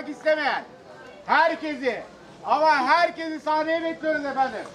bırakmak istemeyen herkesi ama herkesi sahneye bekliyoruz efendim.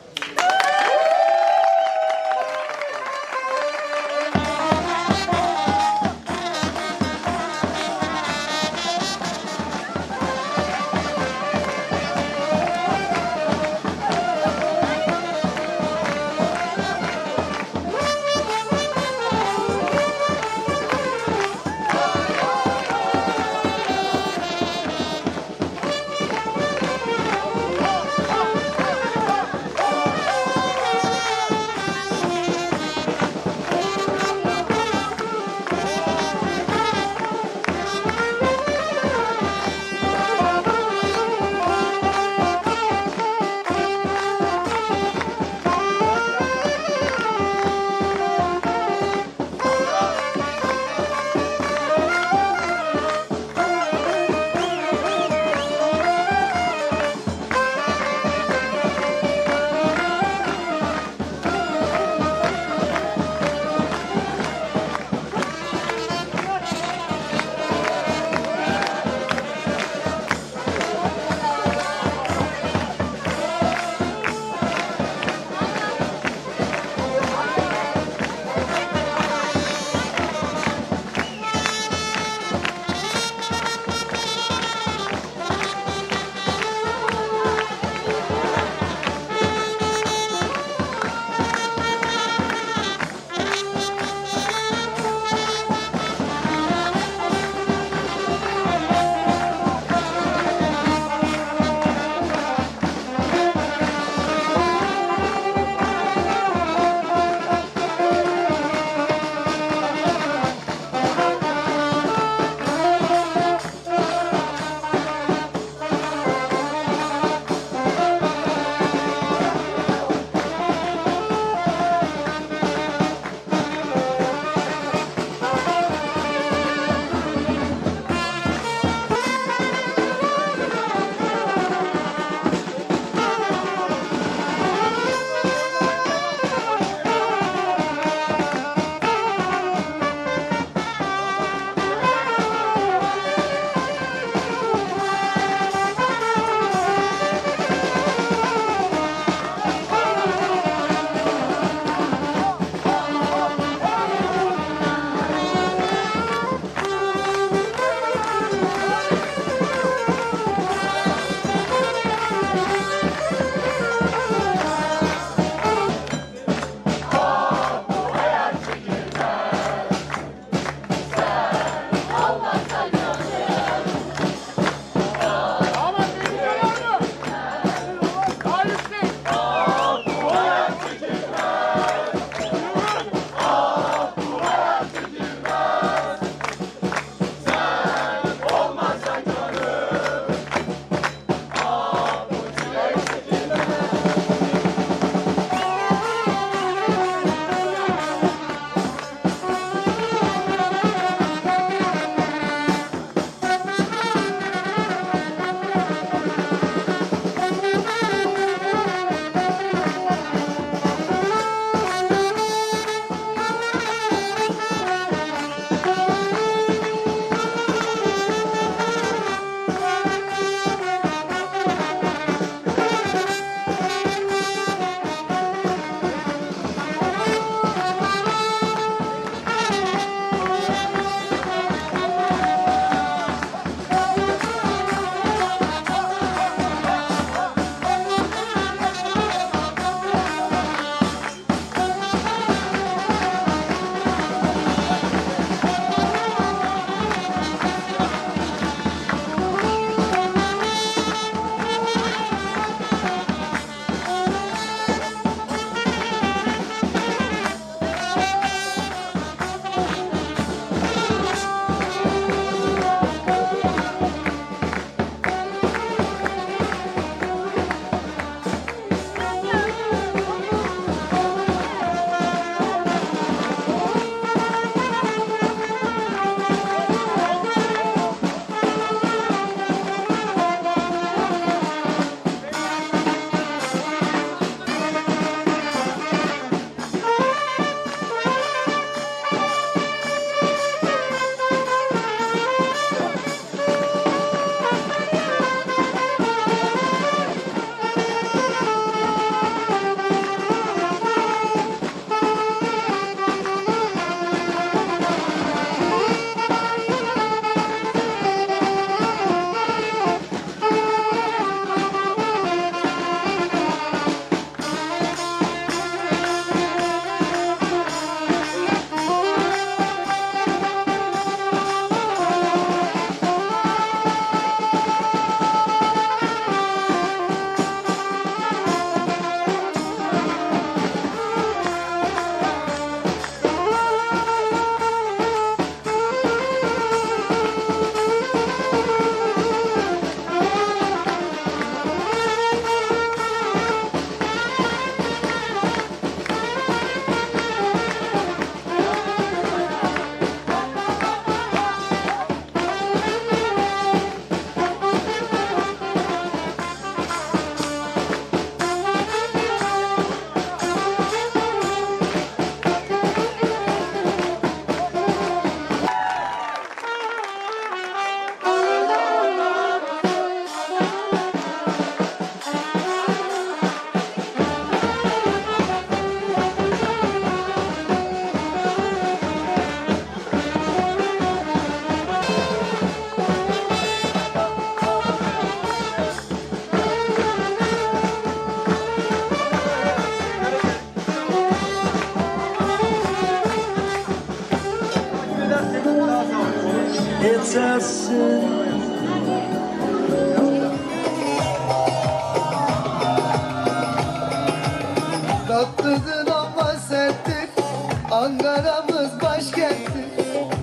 Ankara'mız başkenttir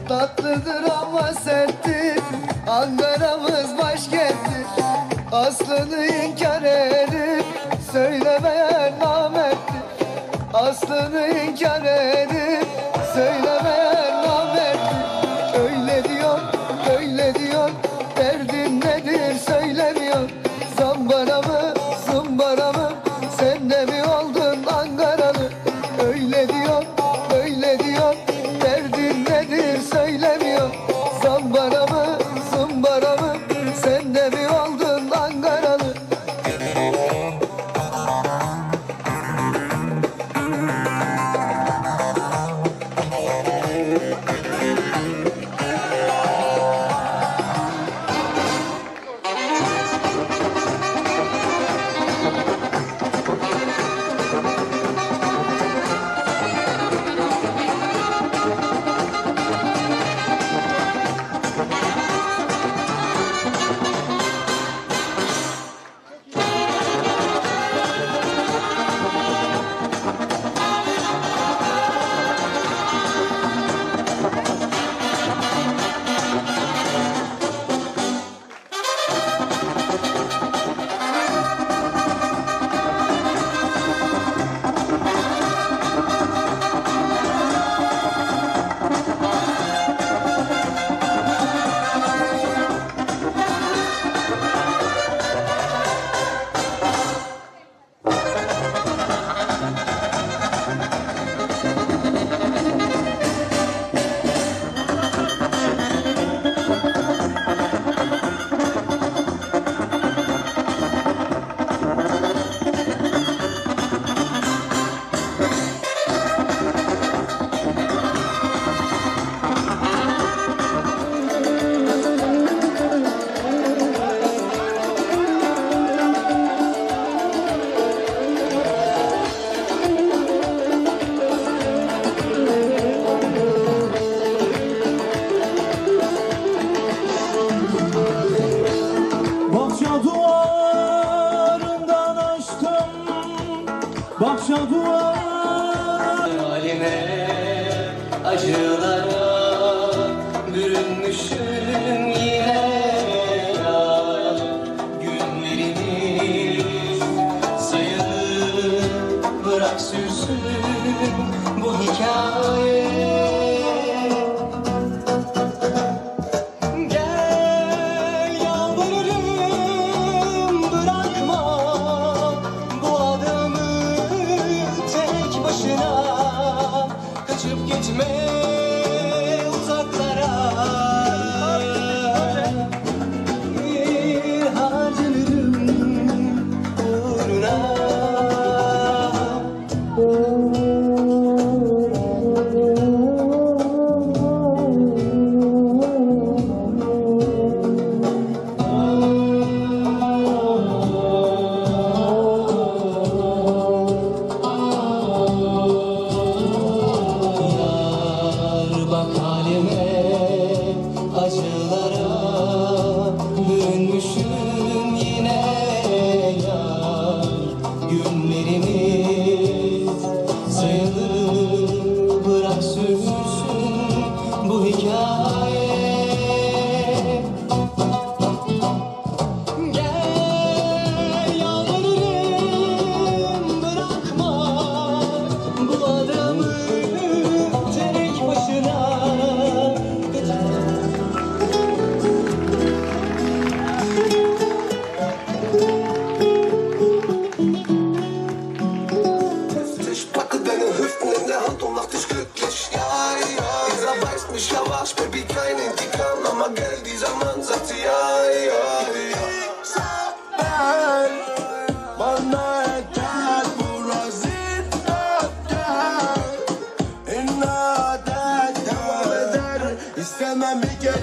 Tatlıdır ama serttir. Ankara'mız başkenttir Aslını inkar edip Söylemeyen namerttir. Aslını inkar edip Söylemeyen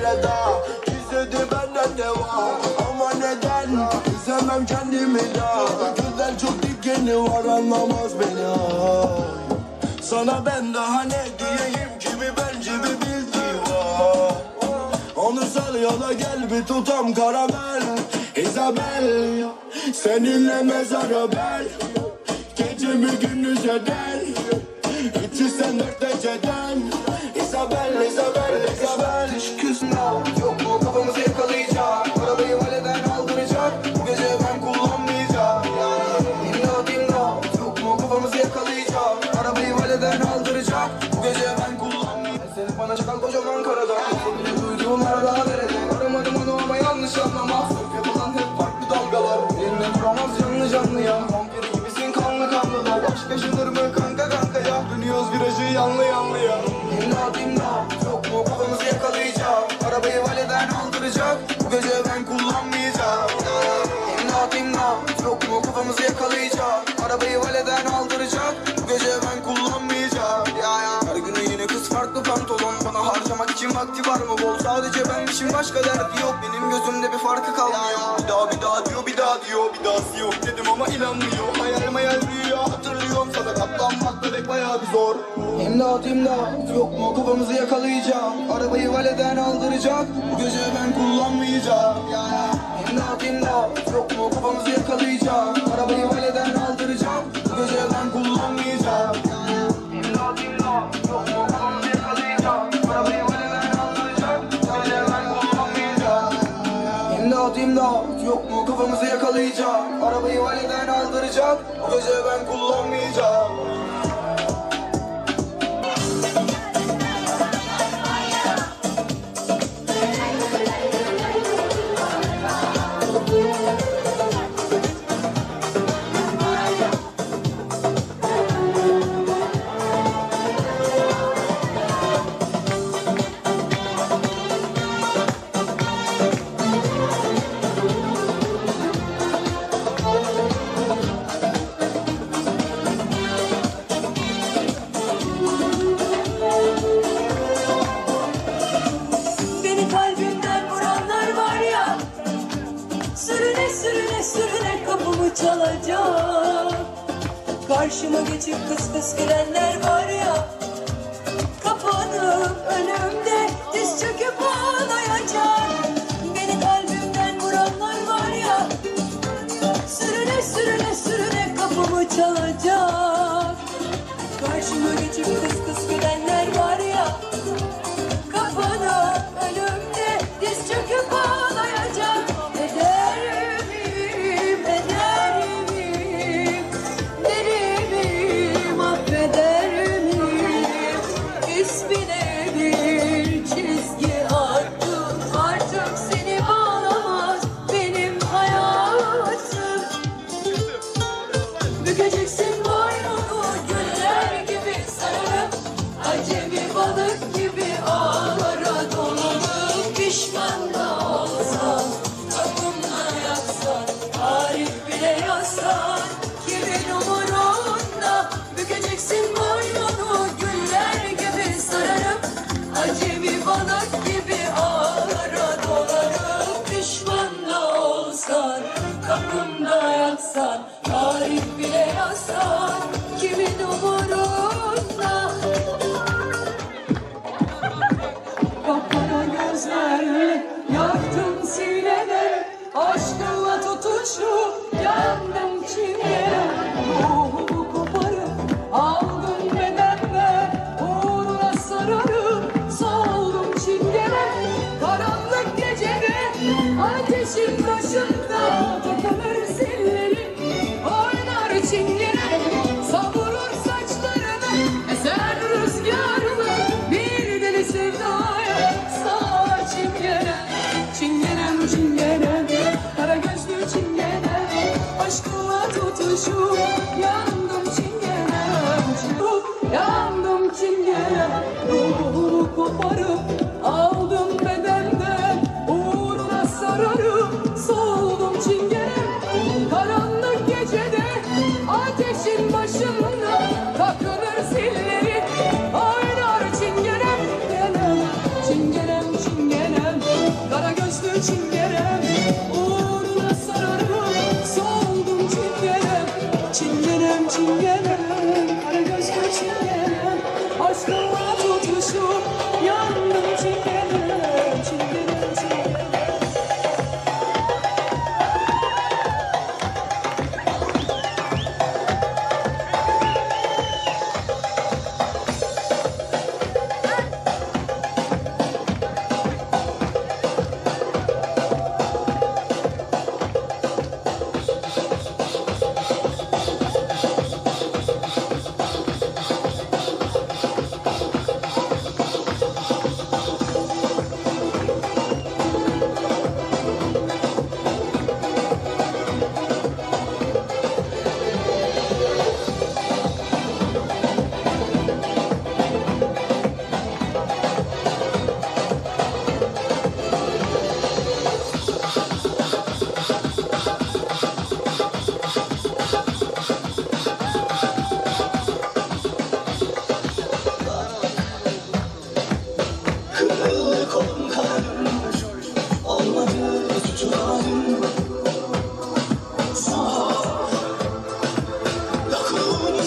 veda Gizledi benden deva. Ama neden? Üzemem kendimi daha Güzel çok dikeni var anlamaz beni. Sana ben daha ne diyeyim kimi bence bir bildiğim var Onu sal yola gel bir tutam karamel. Isabel Seninle mezara ben. Gecemi gündüz eder 384 geceden. Isabel, Isabel. canlı ya. Vampiri gibisin kanlı kanlı. Da Aşk yaşanır mı? Kanka kanka ya. Dönüyoruz virajı yanlı yanlı ya. İmdat imdat. Yok mu kafamızı yakalayacağım? Arabayı validen aldıracak. Bu gece ben kullanmayacağım. İmdat imdat. Yok mu kafamızı yakalayacağım? Arabayı validen aldıracak. Bu gece ben kullanmayacağım. Her gün yeni kız farklı pantolon. Bana harcamak için vakti var mı? Bol. Sadece ben işim. Başka derdi yok. Benim gözümde bir farkı Diyor bir dansı yok dedim ama inanmıyor. Hayal mayal büyüyor hatırlıyorum sana katlanmak bebek bayağı bir zor. İmdat imdat yok mu? Kafamızı yakalayacağım. Arabayı valeden aldıracak. Bu gece ben kullanmayacağım. Ya İmdat imdat yok mu? Kafamızı yakalayacağım. Arabayı valeden aldıracağım bu gece ben kullanmayacağım. Oh.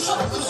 Yeah.